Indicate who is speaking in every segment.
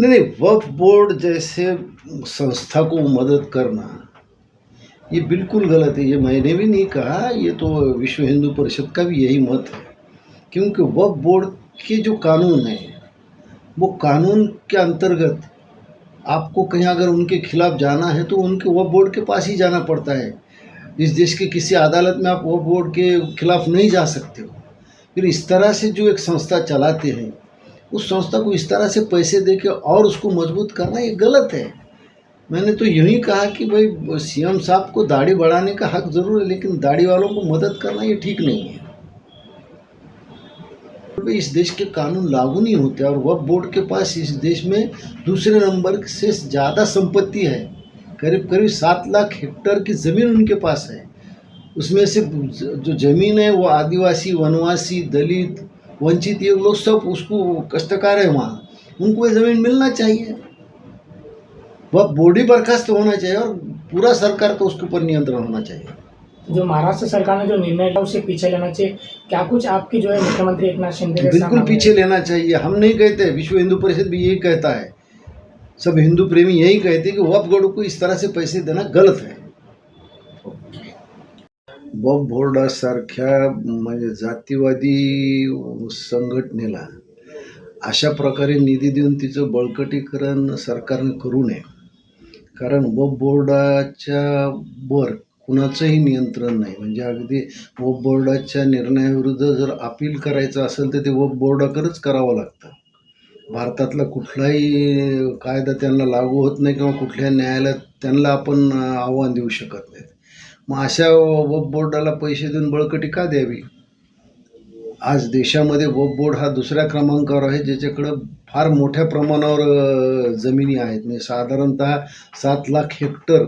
Speaker 1: नहीं नहीं वक्फ बोर्ड जैसे संस्था को मदद करना, ये बिल्कुल गलत है। ये मैंने भी नहीं कहा, ये तो विश्व हिंदू परिषद का भी यही मत है। क्योंकि वक्फ बोर्ड के जो कानून हैं, वो कानून के अंतर्गत आपको कहीं अगर उनके खिलाफ जाना है तो उनके वक्फ बोर्ड के पास ही जाना पड़ता है। इस देश के किसी अदालत में आप वक्फ बोर्ड के खिलाफ नहीं जा सकते हो। फिर इस तरह से जो एक संस्था चलाते हैं उस संस्था को इस तरह से पैसे दे के और उसको मज़बूत करना ये गलत है। मैंने तो यही कहा कि भाई, सीएम साहब को दाढ़ी बढ़ाने का हक ज़रूर है, लेकिन दाढ़ी वालों को मदद करना ये ठीक नहीं है। इस देश के कानून लागू नहीं होते और वक्फ बोर्ड के पास इस देश में दूसरे नंबर से ज़्यादा संपत्ति है। करीब करीब सात लाख हेक्टर की ज़मीन उनके पास है। उसमें से जो ज़मीन है, वो आदिवासी, वनवासी, दलित वंचित ये लोग सब उसको कष्टकार है वहाँ। उनको ये ज़मीन मिलना चाहिए। वह बोर्ड ही बर्खास्त होना चाहिए और पूरा सरकार का उसके ऊपर नियंत्रण होना चाहिए।
Speaker 2: जो महाराष्ट्र सरकार ने जो निर्णय लिया उसे पीछे लेना चाहिए। क्या कुछ आपकी जो है मुख्यमंत्री एक नाथ शिंदे
Speaker 1: बिल्कुल पीछे लेना चाहिए। हम नहीं कहते विश्व हिंदू परिषद भी यही कहता है। सब हिंदू प्रेमी यही कहते हैं कि वफ बोर्ड को इस तरह से पैसे देना गलत है। बॉब बोर्डासारख्या म्हणजे जातीवादी संघटनेला अशा प्रकारे निधी देऊन तिचं बळकटीकरण सरकारने करू नये. कारण बॉब बोर्डाच्या वर कुणाचंही नियंत्रण नाही. म्हणजे अगदी वफ बोर्डाच्या निर्णयाविरुद्ध जर अपील करायचं असेल तर ते वफ बोर्डाकडेच करावं लागतं. भारतातला कुठलाही कायदा त्यांना लागू होत नाही किंवा कुठल्या न्यायालयात त्यांना आपण आव्हान देऊ शकत नाहीत मग अशा वफ बोर्डाला पैसे देऊन बळकटी का द्यावी? आज देशामध्ये वफ बोर्ड हा दुसऱ्या क्रमांकावर आहे ज्याच्याकडं फार मोठ्या प्रमाणावर जमिनी आहेत. म्हणजे साधारणतः सात लाख हेक्टर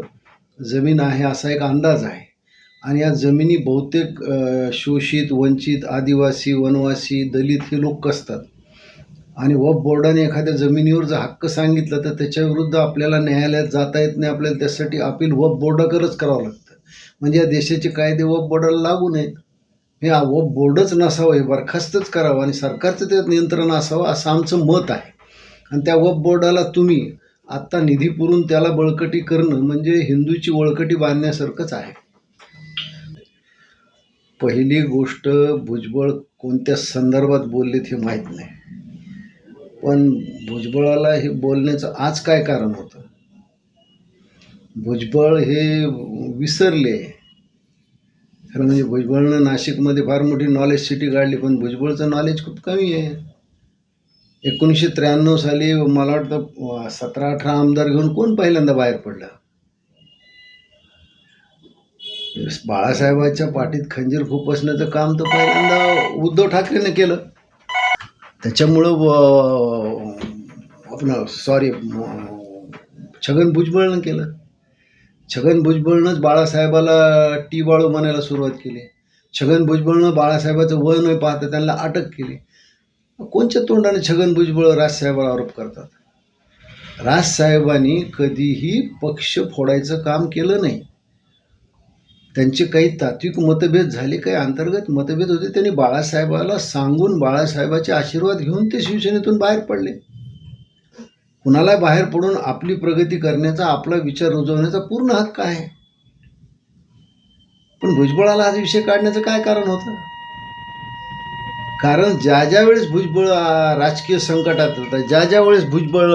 Speaker 1: जमीन आहे असा एक अंदाज आहे. आणि या जमिनी बहुतेक शोषित वंचित आदिवासी वनवासी दलित हे लोक कसतात? आणि वफ बोर्डाने एखाद्या जमिनीवर जर हक्क सांगितलं तर त्याच्याविरुद्ध आपल्याला न्यायालयात जाता येत नाही. आपल्याला त्यासाठी अपील वफ बोर्डाकडेच करावं लागतं. म्हणजे या देशाचे कायदे वफ बोर्डाला लागू नयेत. हे व वफ बोर्डच नसावं हे बरखास्तच करावं आणि सरकारचं त्यात नियंत्रण असावं असं आमचं मत आहे. आणि त्या वफ बोर्डाला तुम्ही आत्ता निधी पुरून त्याला बळकटी करणं म्हणजे हिंदूची वळकटी बांधण्यासारखंच आहे. पहिली गोष्ट भुजबळ कोणत्या संदर्भात बोललेत हे माहीत नाही. पण भुजबळाला हे बोलण्याचं आज काय कारण होतं? भुजबळ हे विसरले. खरं म्हणजे भुजबळनं नाशिकमध्ये फार मोठी नॉलेज सिटी काढली पण भुजबळचं नॉलेज खूप कमी आहे. एकोणीसशे त्र्याण्णव साली मला वाटतं सतरा अठरा आमदार घेऊन कोण पहिल्यांदा बाहेर पडलं? बाळासाहेबाच्या पाठीत खंजीर खुपसण्याचं काम तर पहिल्यांदा उद्धव ठाकरेने केलं. त्याच्यामुळं आपलं सॉरी छगन भुजबळनं केलं. छगन भुजबळनंच बाळासाहेबाला टी बाळू म्हणायला सुरुवात केली. छगन भुजबळनं बाळासाहेबाचं वय न पाहता त्यांना अटक केली. कोणच्या तोंडाने छगन भुजबळ राजसाहेबाला आरोप करतात? राजसाहेबांनी कधीही पक्ष फोडायचं काम केलं नाही. त्यांचे काही तात्विक मतभेद झाले काही अंतर्गत मतभेद होते. त्यांनी बाळासाहेबाला सांगून बाळासाहेबाचे आशीर्वाद घेऊन ते शिवसेनेतून बाहेर पडले. कुणाला बाहेर पडून आपली प्रगती करण्याचा आपला विचार रुजवण्याचा पूर्ण हक्क आहे. पण भुजबळाला हा विषय काढण्याचं काय कारण होतं? कारण ज्या ज्या वेळेस भुजबळ राजकीय संकटात होता ज्या ज्या वेळेस भुजबळ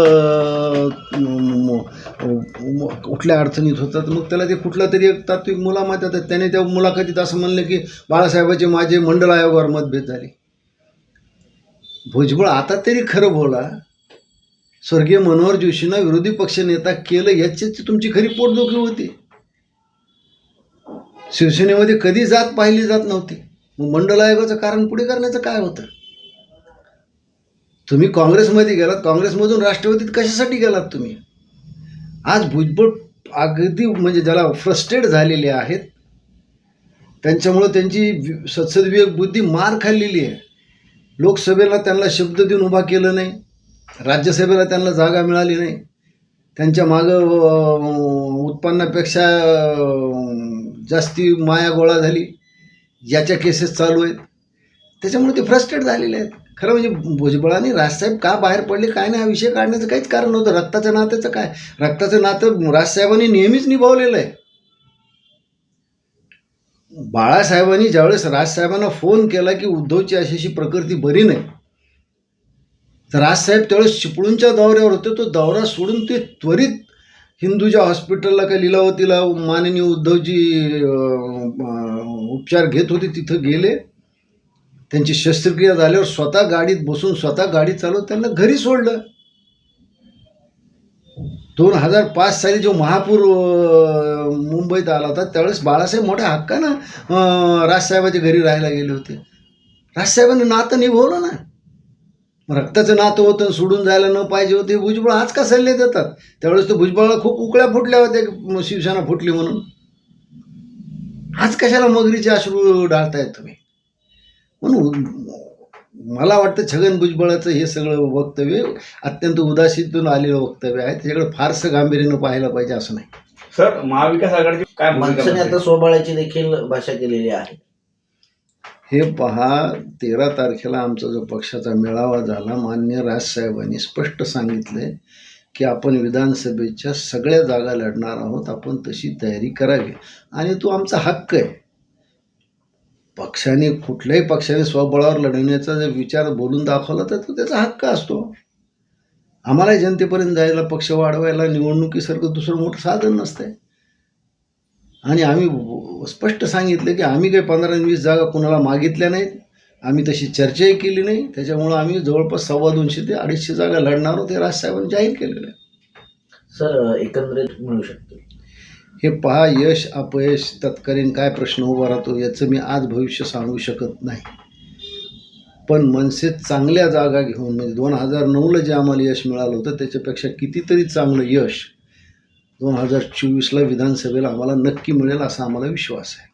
Speaker 1: कुठल्या अडचणीत होतात मग त्याला ते कुठला तरी एक तात्विक मुलामत येतात. त्याने त्या मुलाखतीत असं म्हणलं की बाळासाहेबाचे माझे मंडळ आयोगावर मतभेद झाले. भुजबळ आता तरी खरं बोला स्वर्गीय मनोहर जोशींना विरोधी पक्षनेता केलं याचीच तुमची खरी पोटदुखी होती. शिवसेनेमध्ये कधी जात पाहिली जात नव्हती. मग मंडल आयोगाचं कारण पुढे करण्याचं काय होतं? तुम्ही काँग्रेसमध्ये गेलात काँग्रेसमधून राष्ट्रवादीत कशासाठी गेलात तुम्ही? आज भुजबळ अगदी म्हणजे ज्याला फ्रस्ट्रेट झालेले आहेत त्यांच्यामुळं त्यांची वि- सत्सद्विवेक बुद्धी मार खाल्लेली आहे. लोकसभेला त्यांना शब्द देऊन उभा केलं नाही. राज्यसभेला त्यांना जागा मिळाली नाही. त्यांच्या मागं उत्पन्नापेक्षा जास्ती माया गोळा झाली. याच्या केसेस चालू आहेत. त्याच्यामुळे ते फ्रस्ट्रेट झालेले आहेत. खरं म्हणजे भुजबळांनी राजसाहेब का बाहेर पडले काय नाही हा विषय काढण्याचं काहीच कारण नव्हतं. रक्ताचं नात्याचं काय? रक्ताचं नातं राजसाहेबांनी नेहमीच निभावलेलं आहे. बाळासाहेबांनी ज्यावेळेस राजसाहेबांना फोन केला की उद्धवची अशी अशी प्रकृती बरी नाही. तर राजसाहेब त्यावेळेस चिपळूणच्या दौऱ्यावर होते. तो दौरा सोडून ते त्वरित हिंदूच्या हॉस्पिटलला काय लिलावतीला माननीय उद्धवजी उपचार घेत होते तिथं गेले. त्यांची शस्त्रक्रिया झाल्यावर स्वतः गाडीत बसून स्वतः गाडी चालवत त्यांना घरी सोडलं. दोन हजार पाच साली जो महापूर मुंबईत आला होता त्यावेळेस बाळासाहेब मोठ्या हक्कानं राजसाहेबाच्या घरी राहायला गेले होते. राजसाहेबांनी नातं निभवलं ना. रक्ताचं नातं होतं सोडून जायला न पाहिजे होते भुजबळ आज का सल्ले देतात? त्यावेळेस तर भुजबळाला खूप उकळ्या फुटल्या होत्या की शिवसेना फुटली म्हणून. आज कशाला मगरीचे अश्रू डाळतायत तुम्ही? म्हणून मला वाटतं छगन भुजबळाचं हे सगळं वक्तव्य अत्यंत उदासीतून आलेलं वक्तव्य आहे. त्याच्याकडे फारसं गांभीर्यानं पाहायला पाहिजे असं नाही.
Speaker 3: सर महाविकास आघाडीची काय असेल?
Speaker 4: आता स्वबळाची देखील भाषा केलेली आहे.
Speaker 1: हे पहा तेरा तारखेला आमचा जो पक्षाचा मेळावा झाला मान्य राजसाहेबांनी स्पष्ट सांगितलंय की आपण विधानसभेच्या सगळ्या जागा लढणार आहोत आपण तशी तयारी करावी. आणि तो आमचा हक्क आहे. पक्षाने कुठल्याही पक्षाने स्वबळावर लढवण्याचा जर विचार बोलून दाखवला तर तो त्याचा हक्क असतो. आम्हाला जनतेपर्यंत जायला पक्ष वाढवायला निवडणुकीसारखं दुसरं मोठं साधन नसतंय. आणि आम्ही स्पष्ट सांगितलं की आम्ही काही पंधरा वीस जागा कोणाला मागितल्या नाहीत. आम्ही तशी चर्चाही केली नाही. त्याच्यामुळं आम्ही जवळपास सव्वा दोनशे ते अडीचशे जागा लढणार आहोत हे राजसाहेबांनी जाहीर केलेलं आहे.
Speaker 4: सर एकंदरीत मिळू शकते?
Speaker 1: हे पहा यश अपयश तत्कालीन काय प्रश्न उभा राहतो याचं मी आज भविष्य सांगू शकत नाही. पण मनसे चांगल्या जागा घेऊन म्हणजे दोन हजार नऊला जे आम्हाला यश मिळालं होतं त्याच्यापेक्षा कितीतरी चांगलं यश दोन हजार चोवीसला विधानसभेला आम्हाला नक्की मिळेल असा आम्हाला विश्वास आहे.